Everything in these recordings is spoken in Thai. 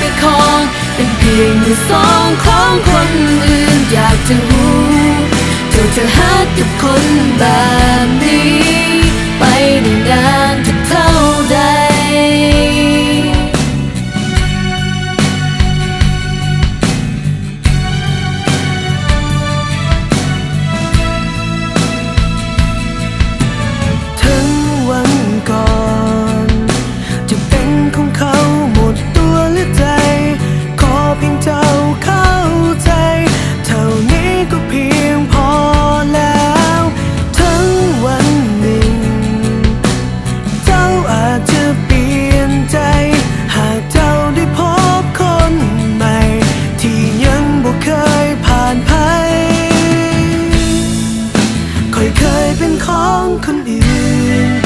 ปคอง เป็นเพียงมือสองของคนอื่นอยากจะรู้เธอจะหากับคนแบบ เคยเป็นของคนอื่น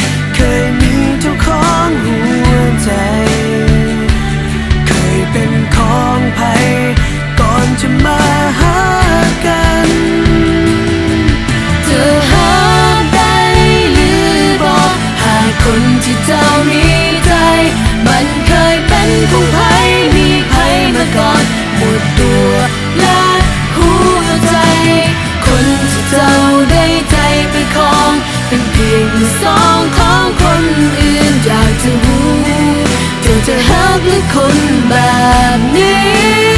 จะฮักหรือคนแบบนี้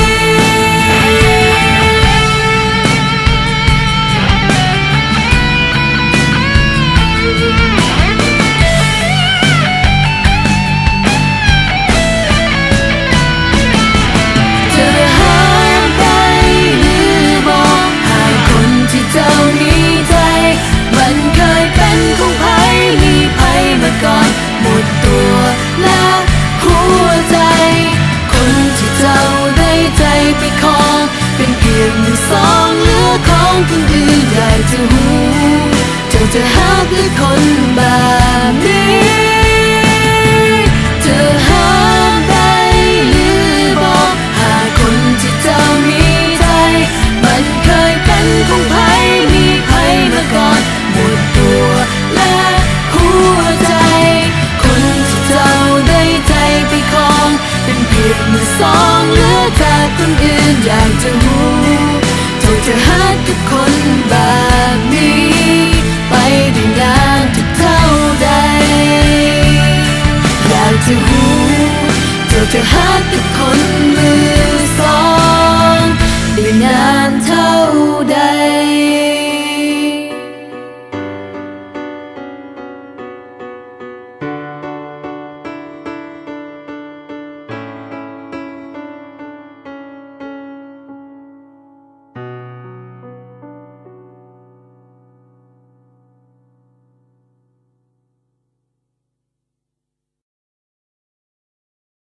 คนอื่นอยากจะหูเธอจะหาหรือคนแบบนี้เธอหาได้หรือบอกหาคนที่เจ้ามีใจ มันเคยเป็นของภัยมีภัยมาก่อนหมดตัวและหัวใจ คนที่เจ้าได้ใจไปครองเป็นเพียงมือสองเหลือแากคนอื่นอยากจะหู to her